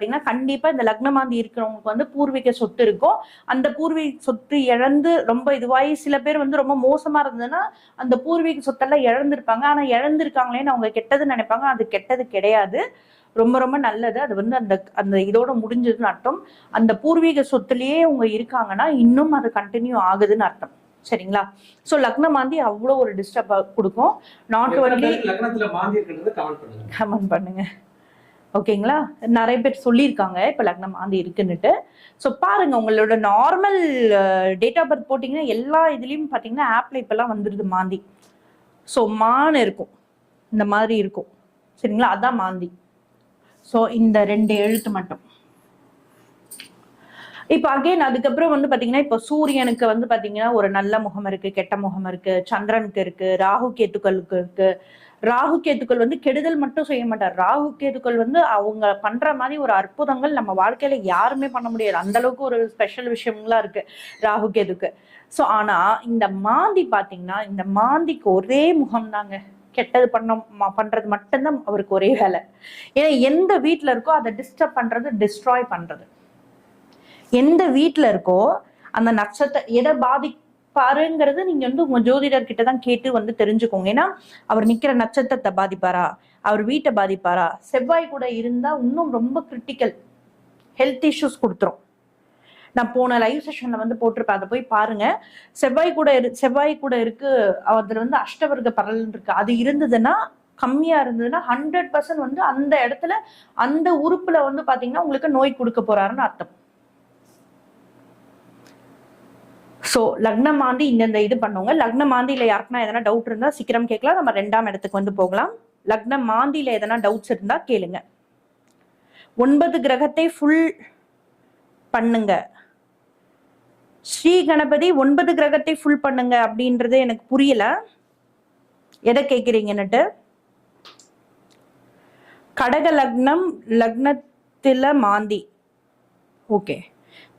பாத்தீங்கன்னா கண்டிப்பா இந்த லக்னமாந்தி இருக்கிறவங்களுக்கு வந்து பூர்வீக சொத்து இருக்கும். அந்த பூர்வீக சொத்து இழந்து ரொம்ப இதுவாகி சில பேர் வந்து ரொம்ப மோசமா இருந்ததுன்னா அந்த பூர்வீக சொத்தெல்லாம் இழந்திருப்பாங்க. ஆனா இழந்திருக்காங்களேன்னு அவங்க கெட்டது நினைப்பாங்க. அது கெட்டது கிடையாது. ரொம்ப ரொம்ப நல்லது. அது வந்து அந்த அந்த இதோட முடிஞ்சதுன்னு அர்த்தம். அந்த பூர்வீக சொத்துலயே அவங்க இருக்காங்கன்னா இன்னும் அது கண்டினியூ ஆகுதுன்னு அர்த்தம். சரிங்களா? சோ லக்னமாந்தி அவ்வளோ ஒரு டிஸ்டர்ப் கொடுக்கும். நாட் ஒன்லி பேருக்கு லக்னத்துல மாந்தி இருக்கிறது கமெண்ட் பண்ணுங்க. கமெண்ட் பண்ணுங்க. ஓகேங்களா? நிறைய பேர் சொல்லியிருக்காங்க இப்போ லக்னம் ஆண்டு இருக்குன்னுட்டு. ஸோ பாருங்க உங்களோட நார்மல் டேட் ஆஃப் பர்த் போட்டிங்கன்னா எல்லா இதுலேயும் பார்த்தீங்கன்னா ஆப்ல இப்போல்லாம் வந்துடுது மாந்தி. ஸோ மான் இருக்கும். இந்த மாதிரி இருக்கும். சரிங்களா? அதான் மாந்தி. ஸோ இந்த ரெண்டு எழுத்து மட்டும். இப்போ அகைன் அதுக்கப்புறம் வந்து பார்த்தீங்கன்னா இப்போ சூரியனுக்கு வந்து பார்த்தீங்கன்னா ஒரு நல்ல முகம் இருக்கு கெட்ட முகம் இருக்கு சந்திரனுக்கு இருக்கு ராகு கேத்துக்களுக்கு இருக்கு. ராகு கேத்துக்கள் வந்து கெடுதல் மட்டும் செய்ய மாட்டார். ராகு கேத்துக்கள் வந்து அவங்க பண்ற மாதிரி ஒரு அற்புதங்கள் நம்ம வாழ்க்கையில யாருமே பண்ண முடியாது. அந்த அளவுக்கு ஒரு ஸ்பெஷல் விஷயம்லாம் இருக்கு ராகு கேதுக்கு. ஸோ ஆனா இந்த மாந்தி பாத்தீங்கன்னா இந்த மாந்திக்கு ஒரே முகம் தாங்க கெட்டது பண்ண பண்றது மட்டும்தான் அவருக்கு ஒரே வேலை. ஏன்னா எந்த வீட்டில் இருக்கோ அதை டிஸ்டர்ப் பண்றது டிஸ்ட்ராய் பண்றது. எந்த வீட்டில் இருக்கோ அந்த நட்சத்திர எதை பாதிப்பாருங்கிறது நீங்க வந்து உங்க ஜோதிடர் கிட்ட தான் கேட்டு வந்து தெரிஞ்சுக்கோங்க. ஏன்னா அவர் நிக்கிற நட்சத்திரத்தை பாதிப்பாரா? அவர் வீட்டை பாதிப்பாரா? செவ்வாய் கூட இருந்தா இன்னும் ரொம்ப கிரிட்டிக்கல் ஹெல்த் இஷ்யூஸ் கொடுத்துரும். நான் போன லைவ் செஷன்ல வந்து போட்டிருப்பேன். அதை போய் பாருங்க. செவ்வாய் கூட இரு செவ்வாய் கூட இருக்கு. அதுல வந்து அஷ்டவர்க்க பரல் இருக்கு. அது இருந்ததுன்னா கம்மியா இருந்ததுன்னா ஹண்ட்ரட் பர்சன்ட் வந்து அந்த இடத்துல அந்த உறுப்புல வந்து பாத்தீங்கன்னா உங்களுக்கு நோய் கொடுக்க போறாருன்னு அர்த்தம். ஸோ லக்னம் மாந்தி இந்தந்த இது பண்ணுவோங்க லக்னம் மாந்தியில யாருக்குன்னா எதனா டவுட் இருந்தால் சீக்கிரம் கேட்கலாம். நம்ம ரெண்டாம் இடத்துக்கு வந்து போகலாம். லக்னம் மாந்தியில் எதனா டவுட்ஸ் இருந்தால் கேளுங்க. ஒன்பது கிரகத்தை ஃபுல் பண்ணுங்க. ஸ்ரீ கணபதி ஒன்பது கிரகத்தை ஃபுல் பண்ணுங்க அப்படின்றது எனக்கு புரியல. எதை கேட்குறீங்கன்னுட்டு? கடக லக்னம் லக்னத்தில் மாந்தி. Okay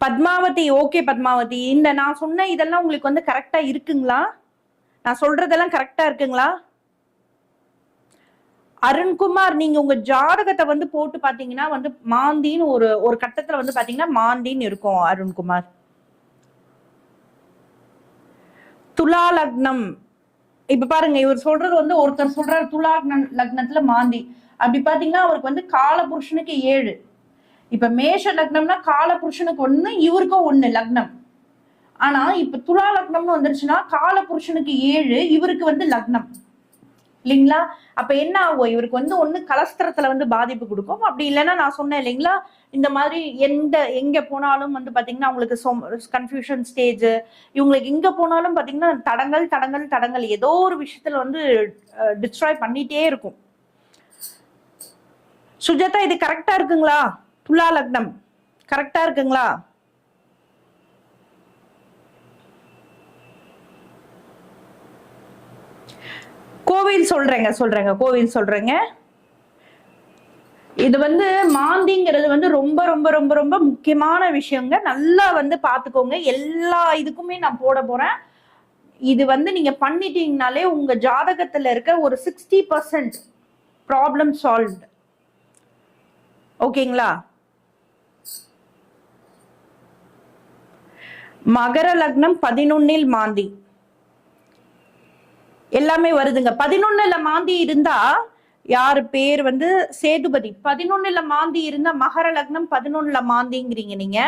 Padmavathi okay Padmavathi. இந்த நான் சொன்ன இதெல்லாம் உங்களுக்கு வந்து கரெக்டா இருக்குங்களா? நான் சொல்றதெல்லாம் கரெக்டா இருக்குங்களா? அருண்குமார் நீங்க உங்க ஜாதகத்தை வந்து போட்டு பாத்தீங்கன்னா வந்து மாந்தின்னு ஒரு ஒரு கட்டத்துல வந்து பாத்தீங்கன்னா மாந்தின்னு இருக்கும் அருண்குமார். துலா லக்னம். இப்ப பாருங்க இவர் சொல்றது வந்து ஒருத்தர் சொல்றாரு துலா லக்னத்துல மாந்தி. அப்படி பாத்தீங்கன்னா அவருக்கு வந்து காலபுருஷனுக்கு ஏழு. இப்ப மேஷ லக்னம்னா கால புருஷனுக்கு ஒண்ணு இவருக்கும் ஒண்ணு லக்னம். ஆனா இப்ப துலா லக்னம்னு வந்துருச்சுன்னா கால புருஷனுக்கு ஏழு இவருக்கு வந்து லக்னம். இல்லைங்களா? அப்ப என்ன ஆகும்? இவருக்கு வந்து ஒண்ணு கலஸ்திரத்துல வந்து பாதிப்பு கொடுக்கும். அப்படி இல்லைன்னா நான் சொன்னேன் இல்லைங்களா? இந்த மாதிரி எந்த எங்க போனாலும் வந்து பாத்தீங்கன்னா அவங்களுக்கு கன்ஃபியூஷன் ஸ்டேஜ் இவங்களுக்கு எங்க போனாலும் பாத்தீங்கன்னா தடங்கள் தடங்கள் தடங்கள் ஏதோ ஒரு விஷயத்துல வந்து டிஸ்ட்ராய் பண்ணிட்டே இருக்கும். சுஜாதா இது கரெக்டா இருக்குங்களா? துலா லக்னம். கரெக்டா இருக்குங்களா? கோவில் சொல்றேங்க சொல்றேங்க கோவில் சொல்றேங்க. இது வந்து மாந்திங்கிறது வந்து ரொம்ப ரொம்ப ரொம்ப ரொம்ப முக்கியமான விஷயங்க. நல்லா வந்து பாத்துக்கோங்க. எல்லா இதுக்குமே நான் போட போறேன். இது வந்து நீங்க பண்ணிட்டீங்கனாலே உங்க ஜாதகத்துல இருக்க ஒரு சிக்ஸ்டி பர்சன்ட் ப்ராப்ளம் சால்வ் ஓகேங்களா மகர லக்னம் பதினொன்னில் மாந்தி. எல்லாமே வருதுங்க. பதினொன்னுல மாந்தி இருந்தா யாரு பேர் வந்து சேதுபதி. பதினொன்னுல மாந்தி இருந்தா மகர லக்னம் பதினொன்னுல மாந்திங்கிறீங்க நீங்க.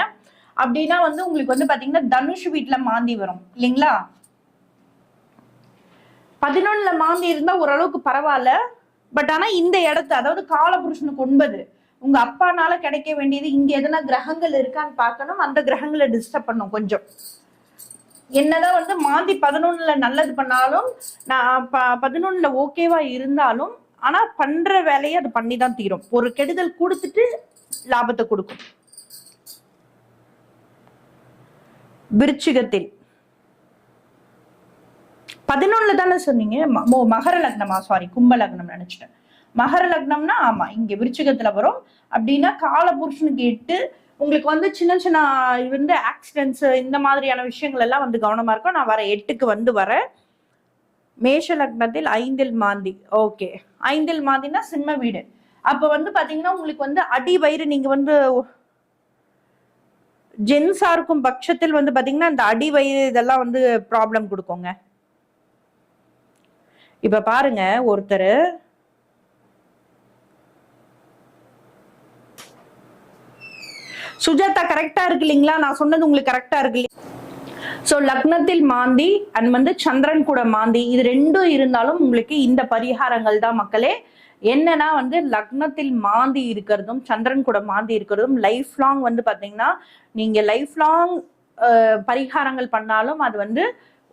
அப்படின்னா வந்து உங்களுக்கு வந்து பாத்தீங்கன்னா தனுஷ் வீட்ல மாந்தி வரும். இல்லைங்களா? பதினொன்னுல மாந்தி இருந்தா ஓரளவுக்கு பரவாயில்ல. பட் ஆனா இந்த இடத்து அதாவது காலபுருஷனுக்கு ஒன்பது. உங்க அப்பானால கிடைக்க வேண்டியது இங்க எதனா கிரகங்கள் இருக்கான்னு பார்க்கணும். அந்த கிரகங்களை டிஸ்டர்ப் பண்ணும் கொஞ்சம். என்னதான் வந்து மாந்தி பதினொன்னுல நல்லது பண்ணாலும் நான் ப- பதினொன்னுல ஓகேவா இருந்தாலும் ஆனா பண்ற வேலையை அது பண்ணி தான் தீரும். ஒரு கெடுதல் கொடுத்துட்டு லாபத்தை கொடுக்கும். விருச்சிகத்தில். பதினொன்னுல தானே சொன்னீங்க? ம- மகர லக்னமா? சாரி கும்ப லக்னம் நினைச்சிட்டேன். மகர லக்னம்னா ஆமா இங்க விருச்சிகத்துல வரும். அப்படின்னா காலபுருஷனுக்கு எட்டு உங்களுக்கு வந்து சின்ன சின்ன வந்து ஆக்சிடென்ட்ஸ் இந்த மாதிரியான விஷயங்கள் எல்லாம் வந்து கவனமா இருக்கும் நான் வர எட்டுக்கு வந்து வரேன். மேஷ லக்னத்தில் ஐந்தில் மாந்தி ஓகே ஐந்தில் மாந்தினா சிம்ம வீடு. அப்ப வந்து பாத்தீங்கன்னா உங்களுக்கு வந்து அடி வயிறு நீங்க வந்து ஜென்ஸா இருக்கும் பட்சத்தில் வந்து பாத்தீங்கன்னா இந்த அடி வயிறு இதெல்லாம் வந்து ப்ராப்ளம் கொடுக்குங்க. இப்ப பாருங்க ஒருத்தர் சுஜாதா கரெக்டா இருக்கு இல்லைங்களா? நான் சொன்னது உங்களுக்கு கரெக்டா இருக்கு ஸோ லக்னத்தில் மாந்தி அண்ட் வந்து சந்திரன் கூட மாந்தி இது ரெண்டும் இருந்தாலும் உங்களுக்கு இந்த பரிகாரங்கள் தான் மக்களே. என்னன்னா வந்து லக்னத்தில் மாந்தி இருக்கிறதும் சந்திரன் கூட மாந்தி இருக்கிறதும் லைஃப் லாங் வந்து பாத்தீங்கன்னா நீங்க லைஃப் லாங் பரிகாரங்கள் பண்ணாலும் அது வந்து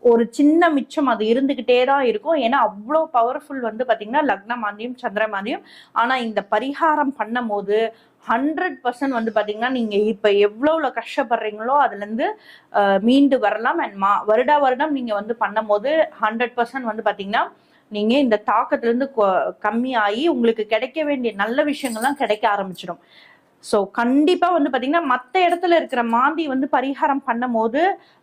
ஒரு சின்ன மிச்சம் அது இருந்துகிட்டே தான் இருக்கும். ஏன்னா அவ்வளோ பவர்ஃபுல் வந்து பார்த்தீங்கன்னா லக்ன மாந்தியும் சந்திர மாந்தியும் ஆனால் இந்த பரிகாரம் பண்ணும் போது ஹண்ட்ரட் பர்சன்ட் வந்து பார்த்தீங்கன்னா நீங்கள் இப்போ எவ்வளோவில் கஷ்டப்படுறீங்களோ அதுலேருந்து மீண்டு வரலாம். அண்ட் மா வருடா வருடம் நீங்கள் வந்து பண்ணும் போது ஹண்ட்ரட் பர்சன்ட் வந்து பார்த்தீங்கன்னா நீங்க இந்த தாக்கத்துலேருந்து கொ- கம்மியாகி உங்களுக்கு கிடைக்க வேண்டிய நல்ல விஷயங்கள்லாம் கிடைக்க ஆரம்பிச்சிடும். ஸோ கண்டிப்பாக வந்து பார்த்தீங்கன்னா மற்ற இடத்துல இருக்கிற மாந்தி வந்து பரிகாரம் பண்ணும் போது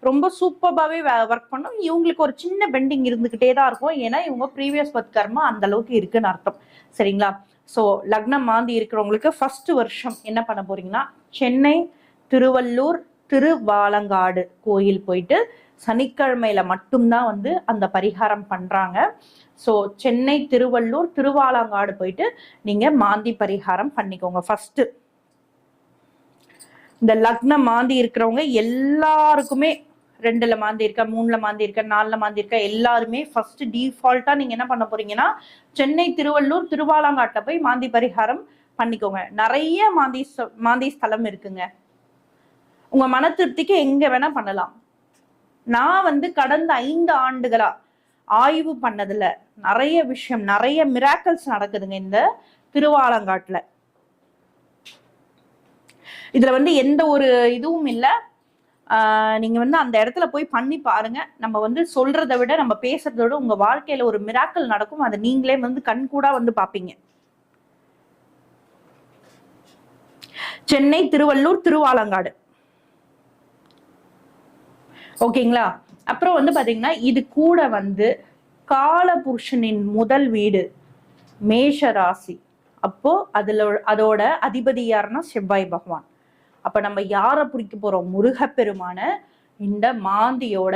ரொம்ப சூப்பராகவே ஒர்க் பண்ணும். இவங்களுக்கு ஒரு சின்ன பெண்டிங் இருந்துக்கிட்டே தான் இருக்கும். ஏன்னா இவங்க ப்ரீவியஸ் பத் கர்மா அந்த அளவுக்கு இருக்குன்னு அர்த்தம். சரிங்களா? ஸோ லக்னம் மாந்தி இருக்கிறவங்களுக்கு ஃபர்ஸ்ட் வருஷம் என்ன பண்ண போறீங்கன்னா சென்னை திருவள்ளூர் திருவாலங்காடு கோயில் போயிட்டு சனிக்கிழமையில மட்டும்தான் வந்து அந்த பரிகாரம் பண்றாங்க. ஸோ சென்னை திருவள்ளூர் திருவாலங்காடு போயிட்டு நீங்க மாந்தி பரிகாரம் பண்ணிக்கோங்க ஃபர்ஸ்ட் இந்த லக்ன மாந்தி இருக்கிறவங்க எல்லாருக்குமே ரெண்டுல மாந்தி இருக்கா மூணுல மாந்தி இருக்கா நாலுல மாந்தி இருக்கா எல்லாருமே ஃபர்ஸ்ட் டிஃபால்ட்டா நீங்க என்ன பண்ண போறீங்கன்னா சென்னை திருவள்ளூர் திருவாலாங்காட்டில் போய் மாந்தி பரிகாரம் பண்ணிக்கோங்க. நிறைய மாந்தி ஸ்த- மாந்தி ஸ்தலம் இருக்குங்க. உங்க மன திருப்திக்கு எங்க வேணா பண்ணலாம். நான் வந்து கடந்த ஐந்து ஆண்டுகளா ஆய்வு பண்ணதுல நிறைய விஷயம் நிறைய மிராக்கல்ஸ் நடக்குதுங்க இந்த திருவாலங்காட்டுல. இதுல வந்து எந்த ஒரு இதுவும் இல்லை. நீங்க வந்து அந்த இடத்துல போய் பண்ணி பாருங்க. நம்ம வந்து சொல்றதை விட நம்ம பேசுறத விட உங்க வாழ்க்கையில ஒரு மிராக்கல் நடக்கும். அதை நீங்களே வந்து கண்கூடா வந்து பார்ப்பீங்க சென்னை திருவள்ளூர் திருவாலங்காடு. ஓகேங்களா? அப்புறம் வந்து பாத்தீங்கன்னா இது கூட வந்து காலபுருஷனின் முதல் வீடு மேஷ ராசி அப்போ அதுல அதோட அதிபதி யாருன்னா செவ்வாய் பகவான். அப்ப நம்ம யாரை பிடிக்க போறோம்? முருகப்பெருமான இந்த மாந்தியோட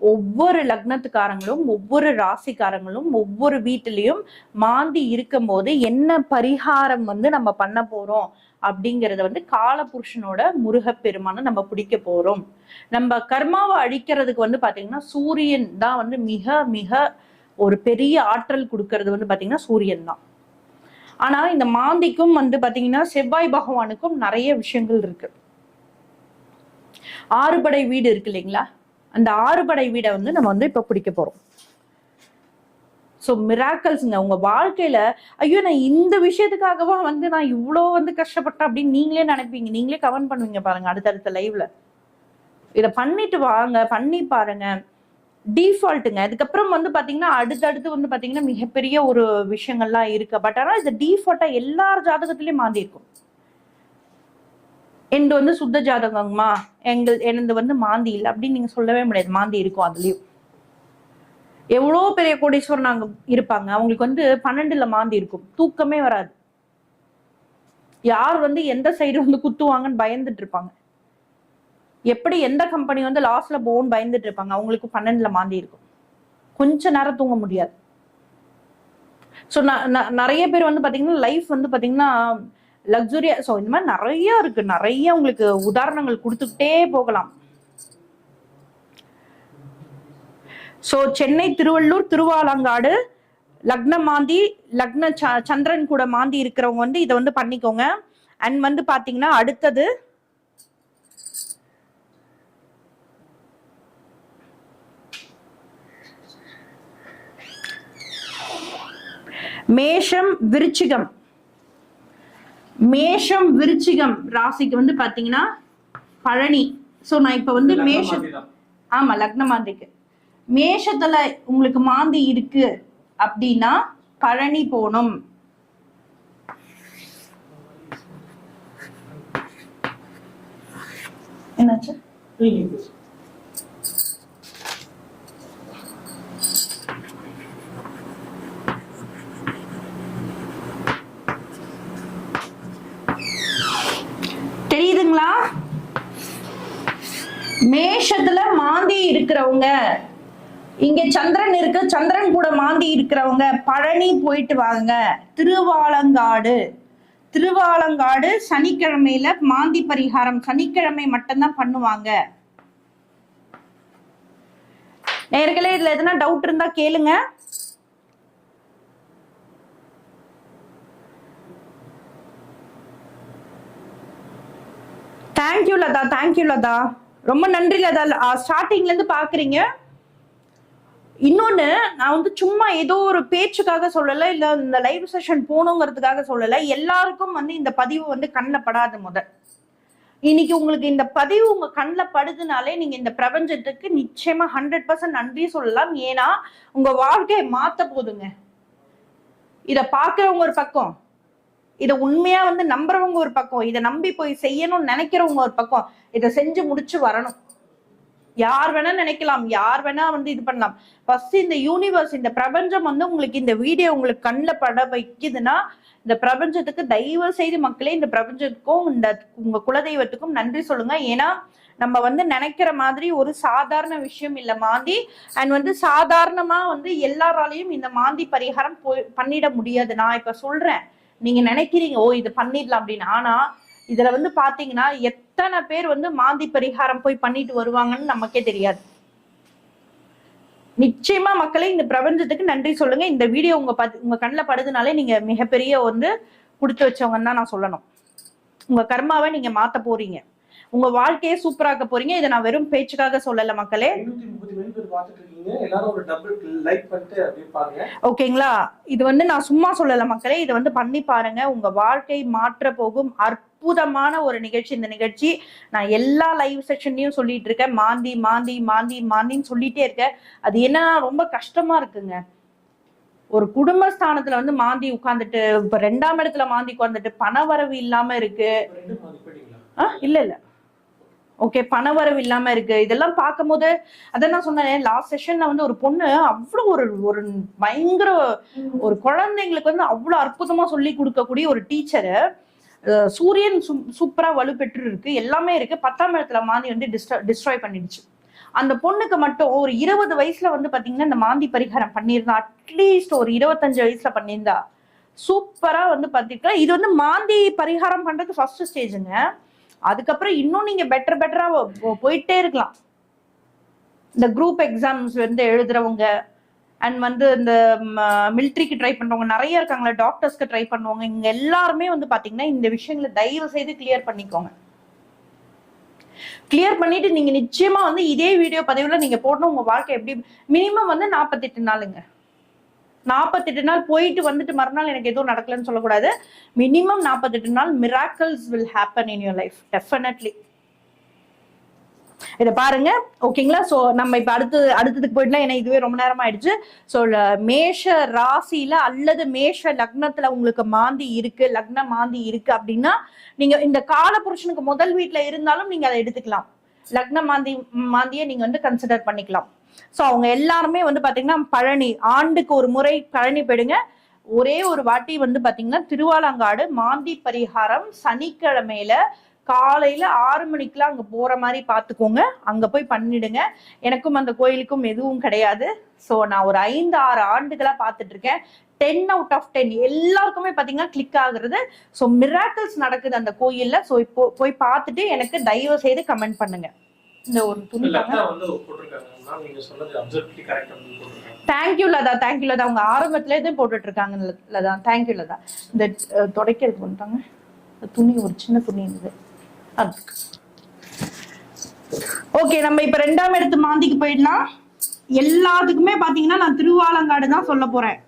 ஒவ்வொரு லக்னத்துக்காரங்களும் ஒவ்வொரு ராசிக்காரங்களும் ஒவ்வொரு வீட்டிலையும் மாந்தி இருக்கும் போது என்ன பரிகாரம் வந்து நம்ம பண்ண போறோம்? அப்படிங்கறத வந்து காலபுருஷனோட முருகப்பெருமான நம்ம பிடிக்க போறோம். நம்ம கர்மாவை அழிக்கிறதுக்கு வந்து பாத்தீங்கன்னா சூரியன் தான் வந்து மிக மிக ஒரு பெரிய ஆற்றல் கொடுக்கறது வந்து பாத்தீங்கன்னா சூரியன் தான். ஆனால் இந்த மாந்திக்கும் வந்து பார்த்தீங்கன்னா செவ்வாய் பகவானுக்கும் நிறைய விஷயங்கள் இருக்கு. ஆறுபடை வீடு இருக்கு இல்லைங்களா? அந்த ஆறுபடை வீடை வந்து நம்ம வந்து இப்போ பிடிக்க போகிறோம் ஸோ மிராக்கல்ஸுங்க உங்கள் வாழ்க்கையில் ஐயோ நான் இந்த விஷயத்துக்காகவா வந்து நான் இவ்வளோ வந்து கஷ்டப்பட்டேன் அப்படின்னு நீங்களே நினைப்பீங்க. நீங்களே கமெண்ட் பண்ணுவீங்க பாருங்க அடுத்தடுத்த லைவ்ல இதை பண்ணிட்டு வாங்க பண்ணி பாருங்க. டிஃபால்ட்டுங்க அதுக்கப்புறம் வந்து பாத்தீங்கன்னா அடுத்தடுத்து வந்து பாத்தீங்கன்னா மிகப்பெரிய ஒரு விஷயங்கள்லாம் இருக்கு. பட் ஆனால் இது டிஃபால்ட்டா எல்லார் ஜாதகத்திலயும் மாறி இருக்கும். எந்த வந்து சுத்த ஜாதகங்கம்மா எங்கள் எனது வந்து மாந்தி இல்லை. அப்படின்னு நீங்க சொல்லவே முடியாது. மாந்தி இருக்கும் அதுலயும். எவ்வளோ பெரிய கோடீஸ்வரன் அங்கே இருப்பாங்க. அவங்களுக்கு வந்து பன்னெண்டுல மாந்தி இருக்கும். தூக்கமே வராது. யார் வந்து எந்த சைடு வந்து குத்துவாங்கன்னு பயந்துட்டு இருப்பாங்க. எப்படி எந்த கம்பெனி வந்து லாஸ்ட்ல போன் பயந்துட்டு இருப்பாங்க? அவங்களுக்கு பன்னெண்டுல மாந்தி இருக்கும். கொஞ்ச நேரம் தூங்க முடியாது. ஸோ நிறைய பேர் வந்து பாத்தீங்கன்னா லைஃப் வந்து பாத்தீங்கன்னா லக்ஸுரியா ஸோ இந்த மாதிரி நிறைய இருக்கு. நிறைய உங்களுக்கு உதாரணங்கள் கொடுத்துக்கிட்டே போகலாம். ஸோ சென்னை திருவள்ளூர் திருவாலங்காடு லக்ன மாந்தி லக்ன ச- சந்திரன் கூட மாந்தி இருக்கிறவங்க வந்து இதை வந்து பண்ணிக்கோங்க. அண்ட் வந்து பாத்தீங்கன்னா அடுத்தது மேஷம் விருச்சிகம். மேஷம் விருச்சிகம் ராசிக்கு வந்து பாத்தீங்கன்னா பழனி. சோ நான் இப்ப வந்து மேஷ. ஆமா லக்ன மாந்திக்கு மேஷத்துல உங்களுக்கு மாந்தி இருக்கு அப்படின்னா பழனி போகணும். என்னாச்சு நீங்க பேசுங்க. மேஷத்துல மாந்தி இருக்கிறவங்க. இங்க சந்திரன் இருக்கு சந்திரன் கூட மாந்தி இருக்கிறவங்க பழனி போயிட்டு வாங்க. திருவாலங்காடு. திருவாலங்காடு சனிக்கிழமையில மாந்தி பரிகாரம் சனிக்கிழமை மட்டும்தான் பண்ணுவாங்க. நேர்களே இதுல எதனா டவுட் இருந்தா கேளுங்க. Thank you Latha. Thank you Latha. ரொம்ப நன்றி லதா ஸ்டார்டிங்ல இருந்து பாக்குறீங்க. இன்னொன்னு நான் வந்து சும்மா ஏதோ ஒரு பேச்சுக்காக சொல்லல இல்ல இந்த லைவ் செஷன் போகணுங்கிறதுக்காக சொல்லல. எல்லாருக்கும் வந்து இந்த பதிவு வந்து கண்ணில் படாது முத. இன்னைக்கு உங்களுக்கு இந்த பதிவு உங்க கண்ணில் படுதுனாலே நீங்க இந்த பிரபஞ்சத்துக்கு நிச்சயமா ஹண்ட்ரட் பர்சன்ட் நன்றி சொல்லலாம். ஏன்னா உங்க வாழ்க்கையை மாத்த போதுங்க. இத பாக்குறவங்க ஒரு பக்கம். இத உண்மையா வந்து நம்புறவங்க ஒரு பக்கம் இதை நம்பி போய் செய்யணும்னு நினைக்கிறவங்க ஒரு பக்கம் இதை செஞ்சு முடிச்சு வரணும். யார் வேணா நினைக்கலாம் யார் வேணா வந்து இது பண்ணலாம். ஃபர்ஸ்ட் இந்த யூனிவர்ஸ் இந்த பிரபஞ்சம் வந்து உங்களுக்கு இந்த வீடியோ உங்களுக்கு கண்ணில் பட வைக்குதுன்னா இந்த பிரபஞ்சத்துக்கு தயவு செய்து மக்களே இந்த பிரபஞ்சத்துக்கும் இந்த உங்க குலதெய்வத்துக்கும் நன்றி சொல்லுங்க. ஏன்னா நம்ம வந்து நினைக்கிற மாதிரி ஒரு சாதாரண விஷயம் இல்ல மாந்தி. அண்ட் வந்து சாதாரணமா வந்து எல்லாராலையும் இந்த மாந்தி பரிகாரம் போ பண்ணிட முடியாது. நான் இப்ப சொல்றேன். நீங்க நினைக்கிறீங்க ஓ இது பண்ணிடலாம் அப்படின்னு. ஆனா இதுல வந்து பாத்தீங்கன்னா எத்தனை பேர் வந்து மாந்தி பரிகாரம் போய் பண்ணிட்டு வருவாங்கன்னு நமக்கே தெரியாது. நிச்சயமா மக்களே இந்த பிரபஞ்சத்துக்கு நன்றி சொல்லுங்க. இந்த வீடியோ உங்க பத் உங்க கண்ணில் படுதுனாலே நீங்க மிகப்பெரிய வந்து கொடுத்து வச்சவங்கன்னு தான் நான் சொல்லணும். உங்க கர்மாவை நீங்க மாத்த போறீங்க. உங்க வாழ்க்கையை சூப்பராக்க போறீங்க. இதை நான் வெறும் பேச்சுக்காக சொல்லல மக்களே. ஓகேங்களா? இது வந்து நான் சும்மா சொல்லல மக்களே. இதை வந்து பண்ணி பாருங்க. உங்க வாழ்க்கை மாற்ற போகும் அற்புதமான ஒரு நிகழ்ச்சி. இந்த நிகழ்ச்சி நான் எல்லா லைவ் செஷன்லயும் சொல்லிட்டு இருக்கேன். மாந்தி மாந்தி மாந்தி மாந்தின்னு சொல்லிட்டே இருக்கேன். அது என்னன்னா ரொம்ப கஷ்டமா இருக்குங்க. ஒரு குடும்பஸ்தானத்துல வந்து மாந்தி உட்கார்ந்துட்டு இப்ப ரெண்டாம் இடத்துல மாந்தி உட்கார்ந்துட்டு பண வரவு இல்லாம இருக்கு. இல்ல இல்ல. ஓகே பணவரவு இல்லாம இருக்கு. இதெல்லாம் பார்க்கும்போது அதான் நான் சொன்னேன் லாஸ்ட் செஷன்ல வந்து ஒரு பொண்ணு அவ்வளவு ஒரு ஒரு பயங்கர ஒரு குழந்தைங்களுக்கு வந்து அவ்வளவு அற்புதமா சொல்லி கொடுக்கக்கூடிய ஒரு டீச்சரு சூரியன் சூப்பரா வலுப்பெற்று இருக்கு எல்லாமே இருக்கு. பத்தாம் இடத்துல மாந்தி வந்து டிஸ்ட்ராய் பண்ணிடுச்சு. அந்த பொண்ணுக்கு மட்டும் ஒரு இருபது வயசுல வந்து பாத்தீங்கன்னா இந்த மாந்தி பரிகாரம் பண்ணியிருந்தா அட்லீஸ்ட் ஒரு இருபத்தஞ்சு வயசுல பண்ணியிருந்தா சூப்பரா வந்து பாத்தீங்கன்னா இது வந்து மாந்தி பரிகாரம் பண்றது ஃபர்ஸ்ட் ஸ்டேஜுங்க அதுக்கப்புறம் இன்னும் நீங்க பெட்டர் பெட்டரா போயிட்டே இருக்கலாம். இந்த குரூப் எக்ஸாம்ஸ் வந்து எழுதுறவங்க அண்ட் வந்து இந்த மிலிட்ரிக்கு ட்ரை பண்றவங்க நிறைய இருக்காங்களா டாக்டர்ஸ்க்கு ட்ரை பண்ணுவாங்க இங்க எல்லாருமே வந்து பாத்தீங்கன்னா இந்த விஷயங்களை தயவு செய்து கிளியர் பண்ணிக்கோங்க. கிளியர் பண்ணிட்டு நீங்க நிச்சயமா வந்து இதே வீடியோ பதிவுல நீங்க போடணும் உங்க வாழ்க்கை எப்படி மினிமம் வந்து நாற்பத்தெட்டு நாளுங்க. நாற்பத்தெட்டு நாள் போயிட்டு வந்துட்டு மறுநாள் எனக்கு எதுவும் நடக்கலன்னு சொல்லக்கூடாது. மினிமம் நாற்பத்தெட்டு நாள் miracles will happen in your life definitely இதை பாருங்க. ஓகேங்களா ஸோ நம்ம இப்போ அடுத்து அடுத்ததுக்கு போயிட்டுலாம் ஏன்னா இதுவே ரொம்ப நேரம் ஆயிடுச்சு ஸோ மேஷ ராசியில அல்லது மேஷ லக்னத்துல உங்களுக்கு மாந்தி இருக்கு லக்ன மாந்தி இருக்கு அப்படின்னா நீங்க இந்த கால புருஷனுக்கு முதல் வீட்டுல இருந்தாலும் நீங்க அதை எடுத்துக்கலாம். லக்ன மாந்தி மாந்தியை நீங்க வந்து கன்சிடர் பண்ணிக்கலாம். ஸோ அவங்க எல்லாருமே வந்து பாத்தீங்கன்னா பழனி ஆண்டுக்கு ஒரு முறை பழனி போயிடுங்க. ஒரே ஒரு வாட்டி வந்து பாத்தீங்கன்னா திருவாலங்காடு மாந்தி பரிகாரம் சனிக்கிழமையில காலையில ஆறு மணிக்கெல்லாம் அங்க போற மாதிரி பாத்துக்கோங்க. அங்க போய் பண்ணிடுங்க. எனக்கும் அந்த கோயிலுக்கும் எதுவும் கிடையாது. ஸோ நான் ஒரு ஐந்து ஆறு ஆண்டுகளா பார்த்துட்டு இருக்கேன் டென் அவுட் ஆஃப் டென் எல்லாருக்குமே பாத்தீங்கன்னா கிளிக் ஆகுறது. ஸோ மிராக்கிள்ஸ் நடக்குது அந்த கோயில்ல. ஸோ இப்போ போய் பார்த்துட்டு எனக்கு தயவு செய்து கமெண்ட் பண்ணுங்க. இந்த ஒரு துணி தேங்க்யூ லதா. தேங்க்யூ லதா. அவங்க ஆரம்பத்துல இருந்து போட்டுட்டு இருக்காங்க லத- தேங்க்யூ லதா. இந்த வந்துட்டாங்க. இந்த துணி ஒரு சின்ன துணி இருந்தது ஓகே நம்ம இப்ப ரெண்டாம் இடத்து மாந்திக்கு போயிடலாம். எல்லாத்துக்குமே பாத்தீங்கன்னா நான் திருவாலங்காடு தான் சொல்ல போறேன்.